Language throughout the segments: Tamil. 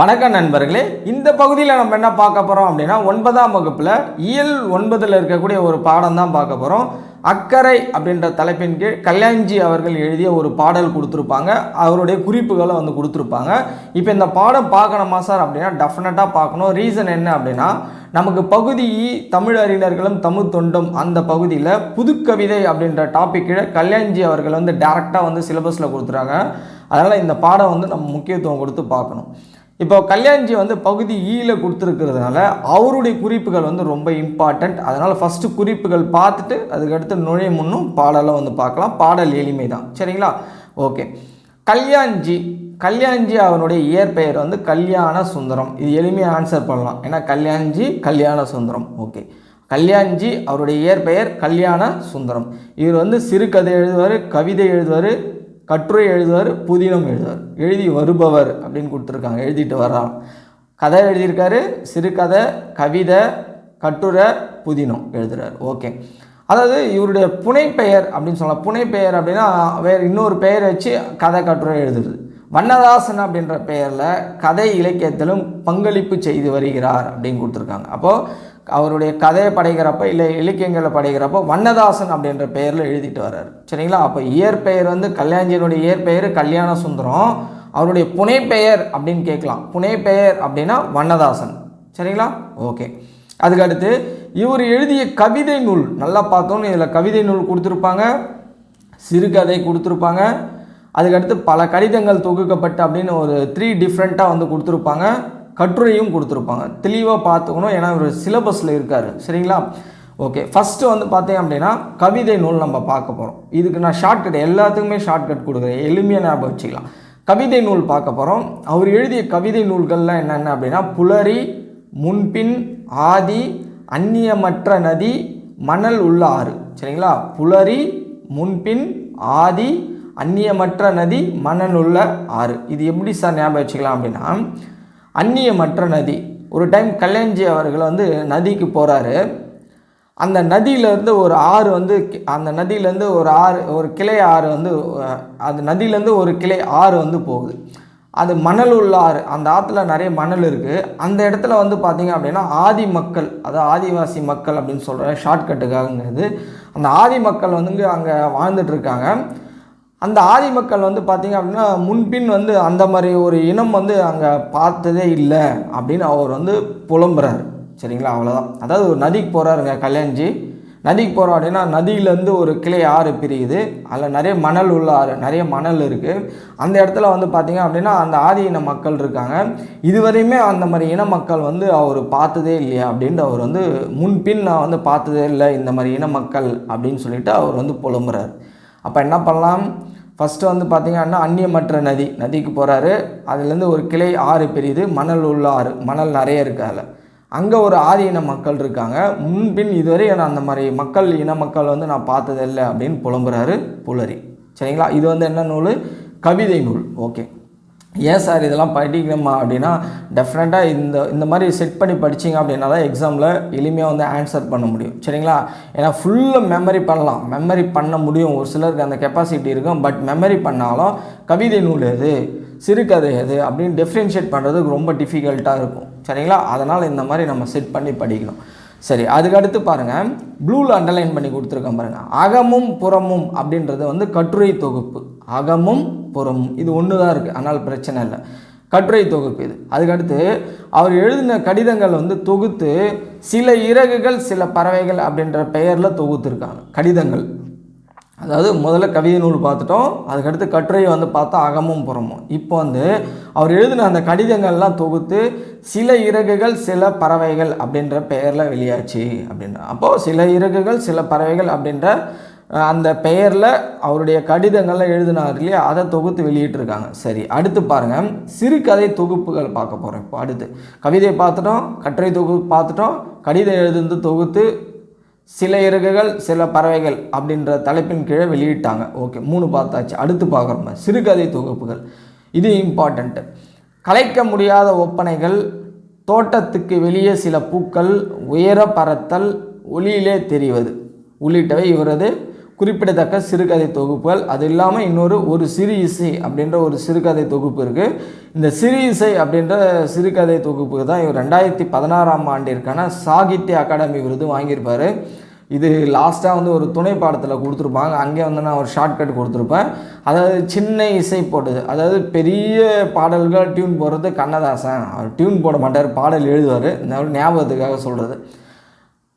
வணக்கம் நண்பர்களே இந்த பகுதியில் நம்ம என்ன பார்க்க போகிறோம் அப்படின்னா ஒன்பதாம் வகுப்பில் இயல் ஒன்பதில் இருக்கக்கூடிய ஒரு பாடம் தான் பார்க்க போகிறோம் அக்கறை அப்படின்ற தலைப்பின் கீழ் கல்யாண்ஜி அவர்கள் எழுதிய ஒரு பாடல் கொடுத்துருப்பாங்க. அவருடைய குறிப்புகளை வந்து கொடுத்துருப்பாங்க. இப்போ இந்த பாடம் பார்க்கணுமா சார் அப்படின்னா டெஃபினட்டாக பார்க்கணும். ரீசன் என்ன அப்படின்னா நமக்கு பகுதி தமிழ் அறிஞர்களும் தமிழ் தொண்டும் அந்த பகுதியில் புதுக்கவிதை அப்படின்ற டாபிக் கீழே கல்யாண்ஜி அவர்கள் வந்து டேரெக்டாக வந்து சிலபஸில் கொடுத்துறாங்க அதனால் இந்த பாடம் வந்து நம்ம முக்கியத்துவம் கொடுத்து பார்க்கணும். இப்போ கல்யாண்ஜி வந்து பகுதி e ஈல கொடுத்துருக்கிறதுனால அவருடைய குறிப்புகள் வந்து ரொம்ப இம்பார்ட்டண்ட் அதனால் ஃபஸ்ட்டு குறிப்புகள் பார்த்துட்டு அதுக்கடுத்து நுழைய முன்னும் பாடலாம் வந்து பார்க்கலாம். பாடல் எளிமை தான். சரிங்களா? ஓகே கல்யாண்ஜி கல்யாண்ஜி அவனுடைய இயற்பெயர் வந்து கல்யாண சுந்தரம். இது எளிமையாக ஆன்சர் பண்ணலாம். ஏன்னா கல்யாண்ஜி கல்யாண சுந்தரம். ஓகே கல்யாண்ஜி அவருடைய இயற்பெயர் கல்யாண சுந்தரம். இவர் வந்து சிறுகதை எழுதுவார் கவிதை எழுதுவார் கட்டுரை எழுதுவார் புதினம் எழுதுவார். எழுதி வருபவர் அப்படின்னு கொடுத்துருக்காங்க. எழுதிட்டு வர்றாங்க கதை எழுதியிருக்காரு சிறுகதை கவிதை கட்டுரை புதினம் எழுதுறாரு. ஓகே. அதாவது இவருடைய புனைப்பெயர் அப்படின்னு சொல்லலாம். புனைப்பெயர் அப்படின்னா வேறு இன்னொரு பெயரை வச்சு கதை கட்டுரை எழுதுறது. வண்ணதாசன் அப்படின்ற பெயரில் கதை இலக்கியத்திலும் பங்களிப்பு செய்து வருகிறார் அப்படின்னு கொடுத்துருக்காங்க. அப்போது அவருடைய கதையை படைக்கிறப்ப இல்லை இலக்கியங்களை படைக்கிறப்போ வண்ணதாசன் அப்படின்ற பெயரில் எழுதிட்டு வர்றாரு. சரிங்களா? அப்போ இயற்பெயர் வந்து கல்யாண்ஜியனுடைய இயற்பெயர் கல்யாண சுந்தரம் அவருடைய புனைப்பெயர் அப்படின்னு கேட்கலாம். புனைப்பெயர் அப்படின்னா வண்ணதாசன். சரிங்களா? ஓகே. அதுக்கடுத்து இவர் எழுதிய கவிதை நூல் நல்லா பார்த்தோன்னு இதில் கவிதை நூல் கொடுத்துருப்பாங்க. சிறுகதை கொடுத்துருப்பாங்க. அதுக்கடுத்து பல கடிதங்கள் தொகுக்கப்பட்டு அப்படின்னு ஒரு த்ரீ டிஃப்ரெண்ட்டாக வந்து கொடுத்துருப்பாங்க. கட்டுரையும் கொடுத்துருப்பாங்க. தெளிவாக பார்த்துக்கணும். ஏன்னா இவர் சிலபஸில் இருக்கார். சரிங்களா? ஓகே. ஃபஸ்ட்டு வந்து பார்த்தீங்க அப்படின்னா கவிதை நூல் நம்ம பார்க்க போகிறோம் இதுக்கு நான் ஷார்ட்கட் எல்லாத்துக்குமே ஷார்ட்கட் கொடுக்குறேன். எளிமையாக ஞாபகம் வச்சுக்கலாம். கவிதை நூல் பார்க்க போகிறோம் அவர் எழுதிய கவிதை நூல்கள்லாம் என்னென்ன அப்படின்னா புலரி முன்பின் ஆதி அந்நியமற்ற நதி மணல் உள்ள ஆறு. சரிங்களா? புலரி முன்பின் ஆதி அந்நியமற்ற நதி மணல் உள்ள ஆறு. இது எப்படி சார் ஞாபகம் வச்சுக்கலாம் அப்படின்னா அந்நியமற்ற நதி. ஒரு டைம் கல்யாண்ஜி அவர்கள் வந்து நதிக்கு போகிறாரு அந்த நதியிலேருந்து ஒரு ஆறு வந்து அந்த நதியிலேருந்து ஒரு ஆறு ஒரு கிளை ஆறு வந்து அந்த நதியிலேருந்து ஒரு கிளை ஆறு வந்து போகுது. அது மணல் உள்ள ஆறு. அந்த ஆற்றுல நிறைய மணல் இருக்குது அந்த இடத்துல வந்து பார்த்திங்க அப்படின்னா ஆதி மக்கள் அதாவது ஆதிவாசி மக்கள் அப்படின்னு சொல்கிற ஷார்ட்கட்டுக்காகங்கிறது அந்த ஆதி மக்கள் வந்து அங்கே வாழ்ந்துட்டுருக்காங்க அந்த ஆதி மக்கள் வந்து பார்த்திங்க அப்படின்னா முன்பின் வந்து அந்த மாதிரி ஒரு இனம் வந்து அங்கே பார்த்ததே இல்லை அப்படின்னு அவர் வந்து புலம்புறாரு. சரிங்களா? அவ்வளோதான் அதாவது ஒரு நதிக்கு போகிறாருங்க கல்யாண்ஜி. நதிக்கு போகிறோம் அப்படின்னா நதியிலேருந்து ஒரு கிளை ஆறு பிரியுது. அதில் நிறைய மணல் உள்ள ஆறு நிறைய மணல் இருக்குது அந்த இடத்துல வந்து பார்த்திங்க அப்படின்னா அந்த ஆதி இன மக்கள் இருக்காங்க. இதுவரையுமே அந்த மாதிரி இன மக்கள் வந்து அவர் பார்த்ததே இல்லையா அப்படின்ட்டு அவர் வந்து முன்பின் நான் வந்து பார்த்ததே இல்லை இந்த மாதிரி இன மக்கள் அப்படின்னு சொல்லிட்டு அவர் வந்து புலம்புறாரு. அப்போ என்ன பண்ணலாம்? ஃபஸ்ட்டு வந்து பார்த்திங்கன்னா அந்நியமற்ற நதி நதிக்கு போகிறாரு அதுலேருந்து ஒரு கிளை ஆறு பெரியுது. மணல் உள்ள ஆறு மணல் நிறைய இருக்குது அதில். அங்கே ஒரு ஆதி இன மக்கள் இருக்காங்க. முன்பின் இதுவரை நான் அந்த மாதிரி மக்கள் இன மக்கள் வந்து நான் பார்த்ததில்லை அப்படின்னு புலம்புறாரு புலரி. சரிங்களா? இது வந்து என்ன நூல்? கவிதை நூல். ஓகே ஏன் சார் இதெல்லாம் படிக்கணுமா அப்படின்னா டெஃபினட்டாக இந்த இந்த மாதிரி செட் பண்ணி படிச்சீங்க அப்படின்னா தான் எக்ஸாமில் எளிமையாக வந்து ஆன்சர் பண்ண முடியும். சரிங்களா? ஏன்னா ஃபுல்லாக மெமரி பண்ணலாம். மெமரி பண்ண முடியும். ஒரு சிலருக்கு அந்த கெப்பாசிட்டி இருக்கும். பட் மெமரி பண்ணாலும் கவிதை நூல் எது? சிறுகதை எது? அப்படின்னு டிஃப்ரென்ஷியேட் பண்ணுறதுக்கு ரொம்ப டிஃபிகல்ட்டாக இருக்கும். சரிங்களா? அதனால் இந்த மாதிரி நம்ம செட் பண்ணி படிக்கணும். சரி அதுக்கடுத்து பாருங்கள் ப்ளூவில் அண்டர்லைன் பண்ணி கொடுத்துருக்கேன் பாருங்கள் அகமும் புறமும் அப்படின்றது வந்து கட்டுரை தொகுப்பு. அகமும் புறமும். இது ஒன்று தான் இருக்குது அதனால் பிரச்சனை இல்லை. கட்டுரை தொகுப்பு இது. அதுக்கடுத்து அவர் எழுதின கடிதங்கள் வந்து தொகுத்து சில இறகுகள் சில பறவைகள் அப்படின்ற பெயரில் தொகுத்துருக்காங்க. கடிதங்கள். அதாவது முதல்ல கவிதை நூல் பார்த்துட்டோம் அதுக்கடுத்து கட்டுரையை வந்து பார்த்தா அகமும் புறமும். இப்போ வந்து அவர் எழுதின அந்த கடிதங்கள்லாம் தொகுத்து சில இறகுகள் சில பறவைகள் அப்படின்ற பெயரில் வெளியாச்சு அப்படின்ற. அப்போது சில இறகுகள் சில பறவைகள் அப்படின்ற அந்த பெயரில் அவருடைய கடிதங்கள்லாம் எழுதினார் இல்லையா? அதை தொகுத்து வெளியிட்டிருக்காங்க. சரி அடுத்து பாருங்கள் சிறுகதை தொகுப்புகள் பார்க்க போகிறோம் இப்போ அடுத்து. கவிதை பார்த்துட்டோம் கட்டுரை தொகுப்பு பார்த்துட்டோம் கடிதம் எழுதுந்து தொகுத்து சில இறகுகள் சில பறவைகள் அப்படின்ற தலைப்பின் கீழே வெளியிட்டாங்க. ஓகே மூணு பார்த்தாச்சு. அடுத்து பார்க்குறோம். சிறுகதை தொகுப்புகள். இது இம்பார்ட்டண்ட்டு கலைக்க முடியாத ஒப்பனைகள் தோட்டத்துக்கு வெளியே சில பூக்கள் உயர பறத்தல் ஒளியிலே தெரிவது. உள்ளிட்டவை இவரது குறிப்பிடத்தக்க சிறுகதை தொகுப்புகள். அது இல்லாமல் இன்னொரு ஒரு சிறு இசை அப்படின்ற ஒரு சிறுகதை தொகுப்பு இருக்குது இந்த சிறு இசை அப்படின்ற சிறுகதை தொகுப்பு தான் இவர் ரெண்டாயிரத்தி பதினாறாம் ஆண்டிற்கான சாகித்ய அகாடமி விருது வாங்கியிருப்பார். இது லாஸ்ட்டாக வந்து ஒரு துணை பாடத்தில் கொடுத்துருப்பாங்க. அங்கே வந்து நான் ஒரு ஷார்ட்கட் கொடுத்துருப்பேன். அதாவது சின்ன இசை போட்டது அதாவது பெரிய பாடல்கள் டியூன் போடுறது கண்ணதாசன். அவர் டியூன் போட மாட்டார் பாடல் எழுதுவார். ஞாபகத்துக்காக சொல்கிறது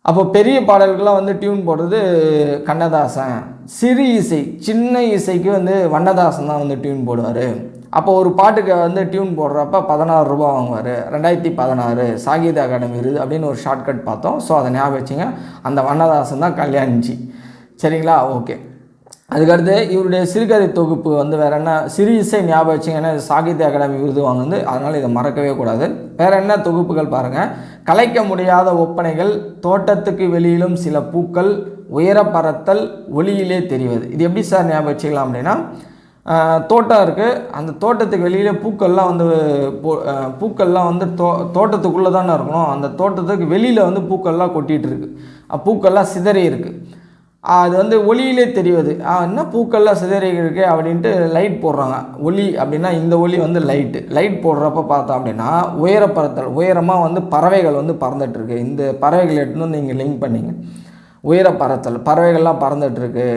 அப்போ பெரிய பாடல்கள்லாம் வந்து டியூன் போடுறது கண்ணதாசன். சிறு இசை சின்ன இசைக்கு வந்து வண்ணதாசன் தான் வந்து டியூன் போடுவார். அப்போ ஒரு பாட்டுக்கு வந்து டியூன் போடுறப்ப பதினாறு ரூபா வாங்குவார். ரெண்டாயிரத்தி பதினாறு சாகித்ய அகாடமி இருது அப்படின்னு ஒரு ஷார்ட்கட் பார்த்தோம். ஸோ அதை ஞாபகம் வச்சுங்க. அந்த வண்ணதாசன் தான் கல்யாணிச்சி சரிங்களா? ஓகே அதுக்கடுத்து இவருடைய சிறுகதை தொகுப்பு வந்து வேறு என்ன? சிறு இசை ஞாபகம் வச்சிங்கன்னா சாகித்ய அகாடமி விருது வாங்குது அதனால் இதை மறக்கவே கூடாது. வேற என்ன தொகுப்புகள் பாருங்கள் கலைக்க முடியாத ஒப்பனைகள் தோட்டத்துக்கு வெளியிலும் சில பூக்கள் உயர பறத்தல் ஒளியிலே தெரிவது. இது எப்படி சார் ஞாபகம் வச்சுக்கலாம் அப்படின்னா தோட்டம் இருக்குது அந்த தோட்டத்துக்கு வெளியில் பூக்கள்லாம் வந்து பூக்கள்லாம் வந்து தோ தோட்டத்துக்குள்ளே தானே இருக்கணும். அந்த தோட்டத்துக்கு வெளியில் வந்து பூக்கள்லாம் கொட்டிகிட்டு இருக்குது பூக்கள்லாம் சிதறி இருக்குது அது வந்து ஒளியிலே தெரிவது. என்ன பூக்கள்லாம் சிதறி இருக்கு அப்படின்ட்டு லைட் போடுறாங்க. ஒளி அப்படின்னா இந்த ஒளி வந்து லைட்டு லைட் போடுறப்ப பார்த்தோம் அப்படின்னா உயரப்பறத்தல் உயரமாக வந்து பறவைகள் வந்து பறந்துட்டுருக்கு. இந்த பறவைகள் எடுத்துன்னு நீங்கள் லிங்க் பண்ணிங்க. உயர பறத்தல் பறவைகள்லாம் பறந்துட்டுருக்கு.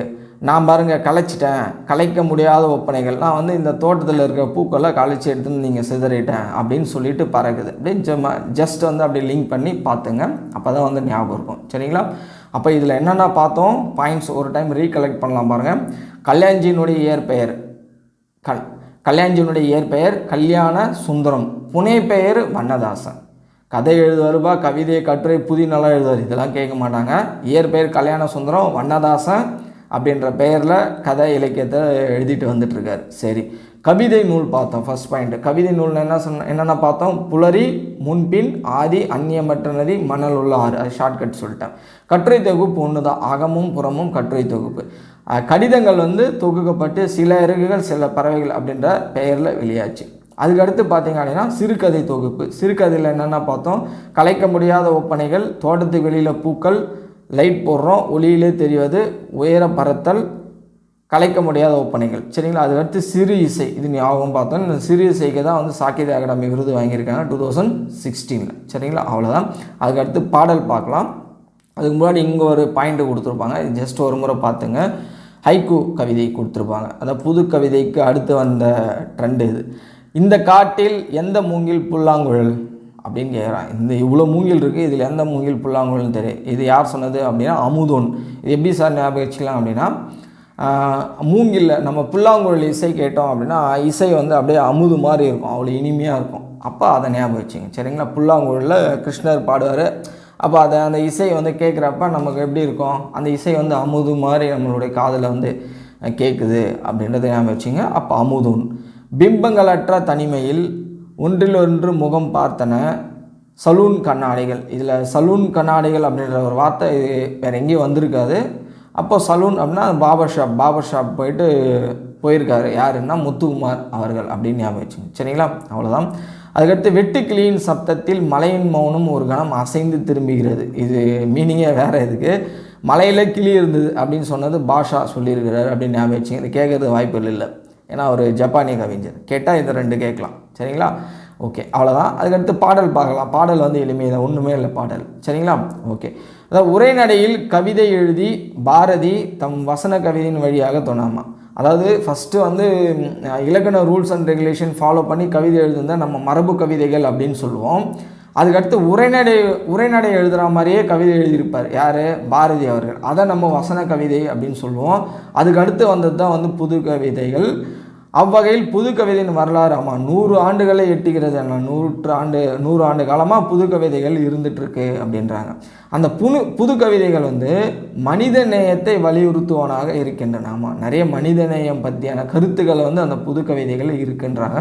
நான் பாருங்கள் கலைச்சிட்டேன் கலைக்க முடியாத ஒப்பனைகள் நான் வந்து இந்த தோட்டத்தில் இருக்க பூக்கள்லாம் கலைச்சி எடுத்துன்னு நீங்கள் சிதறிட்டேன் அப்படின்னு சொல்லிட்டு பறக்குது. அப்படின்னு ஜஸ்ட் வந்து அப்படி லிங்க் பண்ணி பார்த்துங்க. அப்போ தான் வந்து ஞாபகம் இருக்கும். சரிங்களா? அப்போ இதில் என்னென்ன பார்த்தோம்? பாயிண்ட்ஸ் ஒரு டைம் ரீகலெக்ட் பண்ணலாம் பாருங்கள் கல்யாண்ஜியினுடைய இயற்பெயர் கல் கல்யாண்ஜியினுடைய இயற்பெயர் கல்யாண சுந்தரம். புனை பெயர் வண்ணதாசன். கதை எழுதுவாருப்பா கவிதை கட்டுரை புதினெல்லாம் எழுதுவார். இதெல்லாம் கேட்க மாட்டாங்க. இயற்பெயர் கல்யாண சுந்தரம் வண்ணதாசன் அப்படின்ற பெயரில் கதை இலக்கியத்தை எழுதிட்டு வந்துட்டுருக்காரு. சரி கவிதை நூல் பார்த்தோம் ஃபர்ஸ்ட் பாயிண்ட் கவிதை நூல் என்ன சொன்ன என்னென்ன பார்த்தோம்? புலரி முன்பின் ஆதி அந்நியமற்ற நதி மணல் உள்ள ஆறு. அது ஷார்ட்கட் சொல்லிட்டேன். கட்டுரை தொகுப்பு ஒன்று தான் அகமும் புறமும் கட்டுரை தொகுப்பு. கடிதங்கள் வந்து தொகுக்கப்பட்டு சில இறகுகள் சில பறவைகள் அப்படின்ற பெயரில் வெளியாச்சு. அதுக்கடுத்து பார்த்தீங்க அப்படின்னா சிறுகதை தொகுப்பு. சிறுகதையில் என்னென்ன பார்த்தோம்? கலைக்க முடியாத ஒப்பனைகள் தோட்டத்துக்கு வெளியில் பூக்கள் லைட் போடுறோம் ஒளியிலே தெரிவது உயர பறத்தல் கலைக்க முடியாத ஒப்பனைகள். சரிங்களா? அதுக்கடுத்து சிறு இசை. இது ஞாபகம் பார்த்தோம். இந்த சிறு இசைக்கு தான் வந்து சாகித்ய அகாடமி விருது வாங்கியிருக்காங்க டூ தௌசண்ட் சிக்ஸ்டீனில் சரிங்களா? அவ்வளோதான் அதுக்கடுத்து பாடல் பார்க்கலாம். அதுக்கு முன்னாடி இங்கே ஒரு பாயிண்ட் கொடுத்துருப்பாங்க. ஜஸ்ட் ஒரு முறை பார்த்துங்க. ஹைக்கூ கவிதை கொடுத்துருப்பாங்க. அதாவது புது கவிதைக்கு அடுத்து வந்த ட்ரெண்டு இது. இந்த காட்டில் எந்த மூங்கில் புல்லாங்குழல்? அப்படின்னு கேட்குறான் இந்த இவ்வளோ மூங்கில் இருக்குது இதில் எந்த மூங்கில் புல்லாங்குழல்னு தெரியும் இது யார் சொன்னது அப்படின்னா அமுதோன். இது எப்படி சார் ஞாபகம் வச்சுக்கலாம் அப்படின்னா மூங்கில் நம்ம புல்லாங்குழல் இசை கேட்டோம் அப்படின்னா இசை வந்து அப்படியே அமுது மாதிரி இருக்கும் அவ்வளோ இனிமையாக இருக்கும். அப்போ அதை ஞாபகம் வச்சுங்க. சரிங்களா? புல்லாங்குழலில் கிருஷ்ணர் பாடுவார். அப்போ அதை அந்த இசை வந்து கேட்குறப்ப நமக்கு எப்படி இருக்கும்? அந்த இசை வந்து அமுது மாதிரி நம்மளுடைய காதில் வந்து கேட்குது அப்படின்றத ஞாபகம் வச்சுங்க. அப்போ அமுதுன். பிம்பங்களற்ற தனிமையில் ஒன்றில் ஒன்று முகம் பார்த்தன. சலூன் கண்ணாடிகள். இதில் சலூன் கண்ணாடிகள் அப்படின்ற ஒரு வார்த்தை இது வேறு எங்கேயும் வந்திருக்காது. அப்போ சலூன் அப்படின்னா பாபர் ஷாப் பாபர் ஷாப் போயிட்டு போயிருக்காரு. யாருன்னா முத்துக்குமார் அவர்கள் அப்படின்னு ஞாபகம் வச்சுங்க சரிங்களா? அவ்வளோதான் அதுக்கடுத்து வெட்டுக்கிளியின் சப்தத்தில் மலையின் மௌனம் ஒரு கணம் அசைந்து திரும்புகிறது. இது மீனிங்கே வேறு இதுக்கு. மலையில் கிளி இருந்தது அப்படின்னு சொன்னது பாஷா சொல்லியிருக்கிறார் அப்படின்னு ஞாபகம் வச்சுங்க இது கேட்குறது வாய்ப்புகள் இல்லை. ஏன்னா ஒரு ஜப்பானிய கவிஞர். கேட்டால் இது ரெண்டு கேட்கலாம். சரிங்களா? ஓகே. அவ்வளோதான் அதுக்கடுத்து பாடல் பார்க்கலாம். பாடல் வந்து எளிமை தான். ஒன்றுமே இல்லை பாடல். சரிங்களா? ஓகே. அதாவது உரைநடையில் கவிதை எழுதி பாரதி தம் வசன கவிதையின் வழியாக தொண்ணாமா அதாவது ஃபஸ்ட்டு வந்து இலக்கண ரூல்ஸ் அண்ட் ரெகுலேஷன் ஃபாலோ பண்ணி கவிதை எழுதுனதை நம்ம மரபு கவிதைகள் அப்படின்னு சொல்லுவோம். அதுக்கடுத்து உரைநடை உரைநடை எழுதுகிற மாதிரியே கவிதை எழுதியிருப்பார். யார்? பாரதி அவர்கள். அதை நம்ம வசன கவிதை அப்படின்னு சொல்லுவோம். அதுக்கடுத்து வந்தது தான் வந்து புது கவிதைகள். அவ்வகையில் புது கவிதையின் வரலாறு ஆமாம் நூறு ஆண்டுகளை எட்டுகிறது என்ன நூற்று ஆண்டு நூறு ஆண்டு காலமாக புது கவிதைகள் இருந்துகிட்ருக்கு அப்படின்றாங்க. அந்த புது புது கவிதைகள் வந்து மனித நேயத்தை வலியுறுத்துவனாக இருக்கின்றன. ஆமாம் நிறைய மனித நேயம் பற்றியான கருத்துக்களை வந்து அந்த புது கவிதைகள் இருக்குன்றாங்க.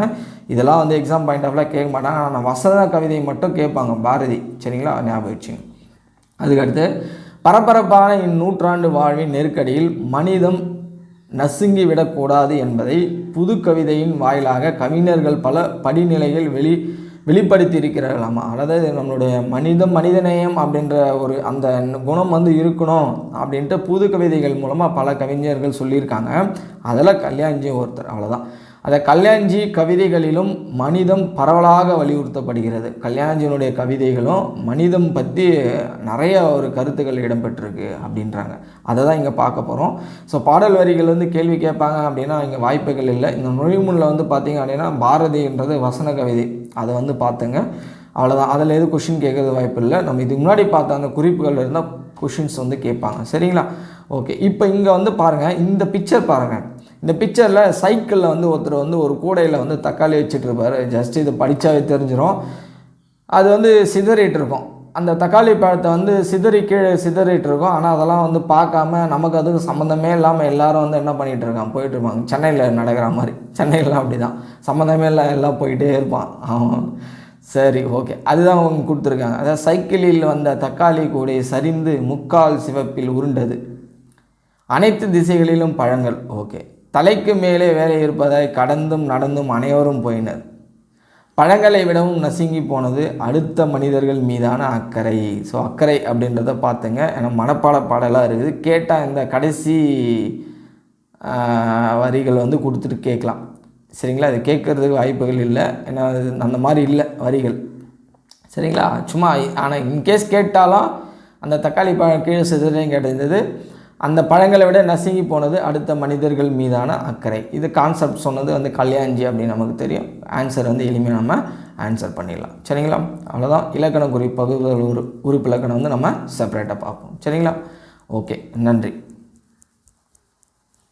இதெல்லாம் வந்து எக்ஸாம் பாயிண்ட் ஆஃப்லாம் கேட்க மாட்டாங்க. ஆனால் வசத கவிதை மட்டும் கேட்பாங்க. பாரதி சரிங்களா? ஞாபகம் வச்சுங்க. அதுக்கடுத்து பரபரப்பான இந்நூற்றாண்டு வாழ்வின் நெருக்கடியில் மனிதம் நசுங்கி விடக்கூடாது என்பதை புது கவிதையின் வாயிலாக கவிஞர்கள் பல படிநிலைகள் வெளி வெளிப்படுத்தி இருக்கிறார்களாமா அதாவது நம்மளுடைய மனிதம் மனிதநேயம் அப்படின்ற ஒரு அந்த குணம் வந்து இருக்கணும் அப்படின்ட்டு புது கவிதைகள் மூலமாக பல கவிஞர்கள் சொல்லியிருக்காங்க. அதில் கல்யாண்ஜியும் ஒருத்தர் அவ்வளோதான் அந்த கல்யாண்ஜி கவிதைகளிலும் மனிதம் பரவலாக வலியுறுத்தப்படுகிறது. கல்யாண்ஜியினுடைய கவிதைகளும் மனிதம் பற்றி நிறைய ஒரு கருத்துக்கள் இடம்பெற்றிருக்கு அப்படின்றாங்க. அதை தான் இங்கே பார்க்க போகிறோம் ஸோ பாடல் வரிகள் வந்து கேள்வி கேட்பாங்க அப்படின்னா இங்கே வாய்ப்புகள் இல்லை. இந்த நுழைமுனில் வந்து பார்த்தீங்க அப்படின்னா பாரதின்றது வசன கவிதை. அதை வந்து பார்த்துங்க. அவ்வளோதான் அதில் எதுவும் கொஷின் கேட்கறது வாய்ப்பு இல்லை. நம்ம இதுக்கு முன்னாடி பார்த்த அந்த குறிப்புகள் இருந்தால் கொஷின்ஸ் வந்து கேட்பாங்க. சரிங்களா? ஓகே இப்போ இங்கே வந்து பாருங்கள் இந்த பிக்சர் பாருங்கள் இந்த பிக்சரில் சைக்கிளில் வந்து ஒருத்தர் வந்து ஒரு கூடையில் வந்து தக்காளி வச்சுட்டு இருப்பார். ஜஸ்ட் இது படித்தாவே தெரிஞ்சிடும் அது வந்து சிதறிட்டு இருக்கும் அந்த தக்காளி பழத்தை வந்து சிதறி கீழே சிதறிட்டு இருக்கும் ஆனால் அதெல்லாம் வந்து பார்க்காம நமக்கு அதுக்கு சம்மந்தமே இல்லாமல் எல்லாரும் வந்து என்ன பண்ணிகிட்டு இருக்கான் போயிட்டு இருப்பாங்க. சென்னையில் நடக்கிற மாதிரி. சென்னையிலாம் அப்படி தான் சம்மந்தமே இல்லை எல்லாம் போயிட்டே இருப்பான். அவன் சரி ஓகே அதுதான் அவங்க கொடுத்துருக்காங்க. அதாவது சைக்கிளில் வந்த தக்காளி கூடை சரிந்து முக்கால் சிவப்பில் உருண்டது. அனைத்து திசைகளிலும் பழங்கள். ஓகே தலைக்கு மேலே வேலை இருப்பதாய் கடந்தும் நடந்தும் அனைவரும் போயினர். பழங்களை விடவும் நசுங்கி போனது அடுத்த மனிதர்கள் மீதான அக்கறை. ஸோ அக்கறை அப்படின்றத பார்த்துங்க ஏன்னா மனப்பாட பாடலாக இருக்குது. கேட்டால் இந்த கடைசி வரிகள் வந்து கொடுத்துட்டு கேட்கலாம். சரிங்களா? அது கேட்குறதுக்கு வாய்ப்புகள் இல்லை. ஏன்னா அது அந்த மாதிரி இல்லை வரிகள். சரிங்களா? சும்மா ஆனால் இன்கேஸ் கேட்டாலும் அந்த தக்காளி பழம் கீழே சிதறையும் கேட்டிருந்தது. அந்த பழங்களை விட நசுங்கி போனது அடுத்த மனிதர்கள் மீதான அக்கறை. இது கான்செப்ட் சொன்னது வந்து கல்யாண்ஜி அப்படின்னு நமக்கு தெரியும். ஆன்சர் வந்து எளிமையாக நம்ம ஆன்சர் பண்ணிடலாம். சரிங்களா? அவ்வளோதான் இலக்கண குறிப்பு உரு உறுப்பு இலக்கணம் வந்து நம்ம செப்பரேட்டாக பார்ப்போம். சரிங்களா? ஓகே நன்றி.